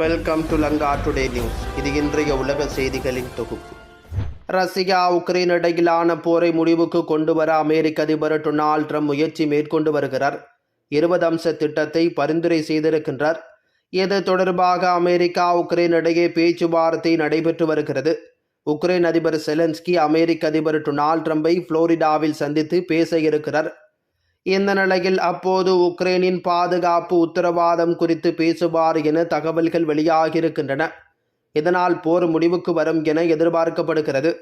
Welcome to Lanka today news இது இன்றைய உலக செய்திகளின் தொகுப்பு. ரஷ்யா உக்ரைன் இடையிலான போரை முடிவுக்கு கொண்டு வர அமெரிக்க அதிபர் டொனால்ட் ட்ரம்ப் முயற்சி மேற்கொண்டு வருகிறார். இருபது அம்ச திட்டத்தை பரிந்துரை செய்திருக்கின்றார். இது தொடர்பாக அமெரிக்கா உக்ரைன் இடையே பேச்சுவார்த்தை நடைபெற்று வருகிறது. உக்ரைன் அதிபர் செலன்ஸ்கி அமெரிக்க அதிபர் டொனால்ட் ட்ரம்பை புளோரிடாவில் சந்தித்து பேச இருக்கிறார். இந்த நிலையில் அப்போது உக்ரைனின் பாதுகாப்பு உத்தரவாதம் குறித்து பேசுவார் என தகவல்கள் வெளியாகியிருக்கின்றன. இதனால் போர் முடிவுக்கு வரும் என எதிர்பார்க்கப்படுகிறது.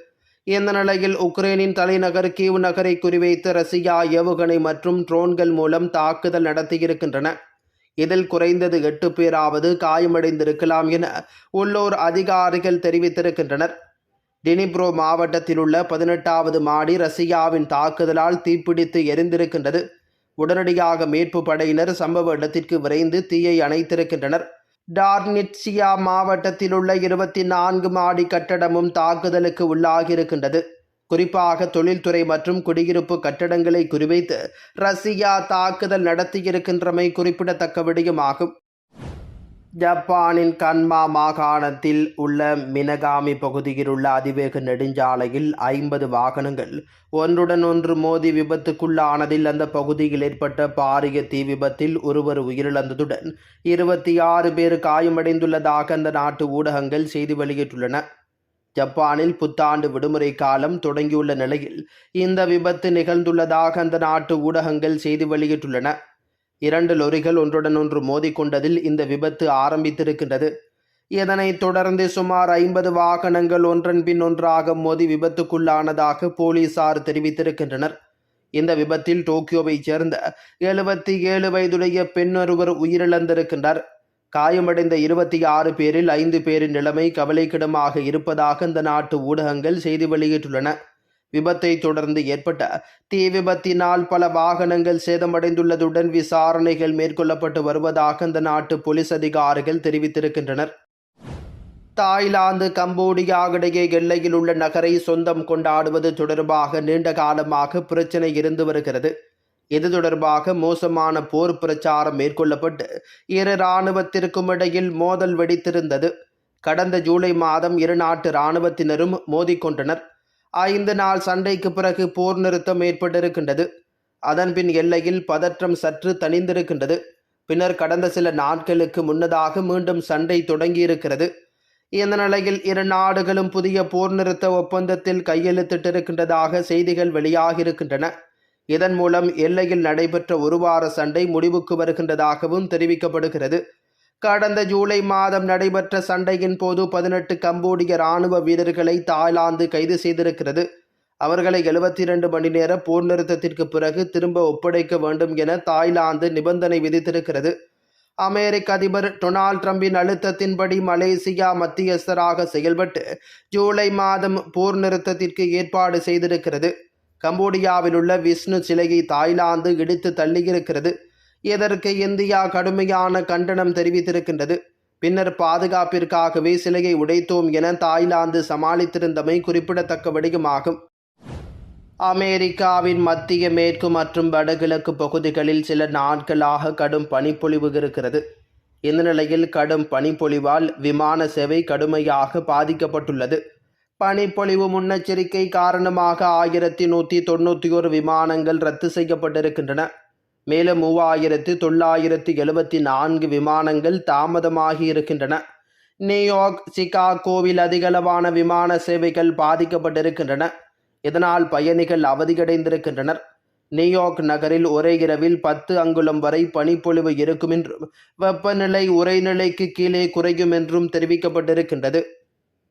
இந்த நிலையில் உக்ரைனின் தலைநகர் கீவ் நகரை குறிவைத்து ரஷ்யா ஏவுகணை மற்றும் ட்ரோன்கள் மூலம் தாக்குதல் நடத்தியிருக்கின்றன. இதில் குறைந்தது எட்டு பேராவது காயமடைந்திருக்கலாம் என உள்ளூர் அதிகாரிகள் தெரிவித்திருக்கின்றனர். டினிப்ரோ மாவட்டத்தில் உள்ள பதினெட்டாவது மாடி ரஷ்யாவின் தாக்குதலால் தீப்பிடித்து எரிந்திருக்கின்றது. உடனடியாக மீட்பு படையினர் சம்பவ இடத்திற்கு விரைந்து தீயை அணைத்திருக்கின்றனர். டார்னிட்சியா மாவட்டத்தில் உள்ள இருபத்தி நான்கு மாடி கட்டடமும் தாக்குதலுக்கு உள்ளாகியிருக்கின்றது. குறிப்பாக தொழில்துறை மற்றும் குடியிருப்பு கட்டடங்களை குறிவைத்து ரஷ்யா தாக்குதல் நடத்தியிருக்கின்றமை குறிப்பிடத்தக்க விடயமாகும். ஜப்பானின் கன்மா மாகாணத்தில் உள்ள மினகாமி பகுதியில் உள்ள அதிவேக நெடுஞ்சாலையில் ஐம்பது வாகனங்கள் ஒன்றுடன் ஒன்று மோதி விபத்துக்குள்ளானதில் அந்த பகுதியில் ஏற்பட்ட பாரிய தீ விபத்தில் ஒருவர் உயிரிழந்ததுடன் இருபத்தி ஆறு பேர் காயமடைந்துள்ளதாக அந்த நாட்டு ஊடகங்கள் செய்தி வெளியிட்டுள்ளன. ஜப்பானில் புத்தாண்டு விடுமுறை காலம் தொடங்கியுள்ள நிலையில் இந்த விபத்து நிகழ்ந்துள்ளதாக அந்த நாட்டு ஊடகங்கள் செய்தி வெளியிட்டுள்ளன. இரண்டு லொரிகள் ஒன்றுடன் ஒன்று மோதிக்கொண்டதில் இந்த விபத்து ஆரம்பித்திருக்கின்றது. இதனைத் தொடர்ந்து சுமார் ஐம்பது வாகனங்கள் ஒன்றன் பின் ஒன்றாக மோதி விபத்துக்குள்ளானதாக போலீசார் தெரிவித்திருக்கின்றனர். இந்த விபத்தில் டோக்கியோவைச் சேர்ந்த எழுபத்தி ஏழு வயதுடைய பெண்ணொருவர் உயிரிழந்திருக்கின்றார். காயமடைந்த இருபத்தி ஆறு பேரில் ஐந்து பேரின் நிலைமை கவலைக்கிடமாக இருப்பதாக இந்த நாட்டு ஊடகங்கள் செய்தி வெளியிட்டுள்ளன. விபத்தை தொடர்ந்து ஏற்பட்ட தீ விபத்தினால் பல வாகனங்கள் சேதமடைந்துள்ளதுடன் விசாரணைகள் மேற்கொள்ளப்பட்டு வருவதாக அந்த நாட்டு போலீஸ் அதிகாரிகள் தெரிவித்திருக்கின்றனர். தாய்லாந்து கம்போடியா இடையே எல்லையில் உள்ள நகரை சொந்தம் கொண்டாடுவது தொடர்பாக நீண்ட காலமாக பிரச்சனை இருந்து வருகிறது. இது தொடர்பாக மோசமான போர் பிரச்சாரம் மேற்கொள்ளப்பட்டு இரு இராணுவத்திற்கும் இடையில் மோதல் வெடித்திருந்தது. கடந்த ஜூலை மாதம் இரு நாட்டு இராணுவத்தினரும் மோதிக்கொண்டனர். ஐந்து நாள் சண்டைக்கு பிறகு போர் நிறுத்தம் ஏற்பட்டிருக்கின்றது. அதன்பின் எல்லையில் பதற்றம் சற்று தணிந்திருக்கின்றது. பின்னர் கடந்த சில நாட்களுக்கு முன்னதாக மீண்டும் சண்டை தொடங்கியிருக்கிறது. இந்த நிலையில் இரு நாடுகளும் புதிய போர் நிறுத்த ஒப்பந்தத்தில் கையெழுத்திட்டிருக்கின்றதாக செய்திகள் வெளியாகியிருக்கின்றன. இதன் மூலம் எல்லையில் நடைபெற்ற ஒரு வார சண்டை முடிவுக்கு வருகின்றதாகவும் தெரிவிக்கப்படுகிறது. கடந்த ஜூலை மாதம் நடைபெற்ற சண்டையின் போது பதினெட்டு கம்போடிய இராணுவ வீரர்களை தாய்லாந்து கைது செய்திருக்கிறது. அவர்களை எழுபத்தி இரண்டு மணி நேர போர் நிறுத்தத்திற்கு பிறகு திரும்ப ஒப்படைக்க வேண்டும் என தாய்லாந்து நிபந்தனை விதித்திருக்கிறது. அமெரிக்க அதிபர் டொனால்ட் ட்ரம்பின் அழுத்தத்தின்படி மலேசியா மத்தியஸ்தராக செயல்பட்டு ஜூலை மாதம் போர் நிறுத்தத்திற்கு ஏற்பாடு செய்திருக்கிறது. கம்போடியாவில் உள்ள விஷ்ணு சிலையை தாய்லாந்து இடித்து தள்ளியிருக்கிறது. இதற்கு இந்தியா கடுமையான கண்டனம் தெரிவித்திருக்கின்றது? பின்னர் பாதுகாப்பிற்காகவே சிலையை உடைத்தோம் என தாய்லாந்து சமாளித்திருந்தமை குறிப்பிடத்தக்க வடிகமாகும் அமெரிக்காவின் மத்திய மேற்கு மற்றும் வடகிழக்கு பகுதிகளில் சில நாட்களாக கடும் பனிப்பொழிவு இருக்கிறது. இந்த நிலையில் கடும் பனிப்பொழிவால் விமான சேவை கடுமையாக பாதிக்கப்பட்டுள்ளது. பனிப்பொழிவு முன்னெச்சரிக்கை காரணமாக ஆயிரத்தி நூற்றி தொண்ணூற்றி ஒரு விமானங்கள் ரத்து செய்யப்பட்டிருக்கின்றன. மேலும் மூவாயிரத்து தொள்ளாயிரத்து எழுபத்தி நான்கு விமானங்கள் தாமதமாகி இருக்கின்றன நியூயார்க் சிகாகோவில் அதிகளவான விமான சேவைகள் பாதிக்கப்பட்டிருக்கின்றன. இதனால் பயணிகள் அவதியடைந்திருக்கின்றனர். நியூயார்க் நகரில் ஒரே இரவில் பத்து அங்குலம் வரை பனிப்பொழிவு இருக்கும் என்றும் வெப்பநிலை உரைநிலைக்கு கீழே குறையும் என்றும் தெரிவிக்கப்பட்டிருக்கின்றது.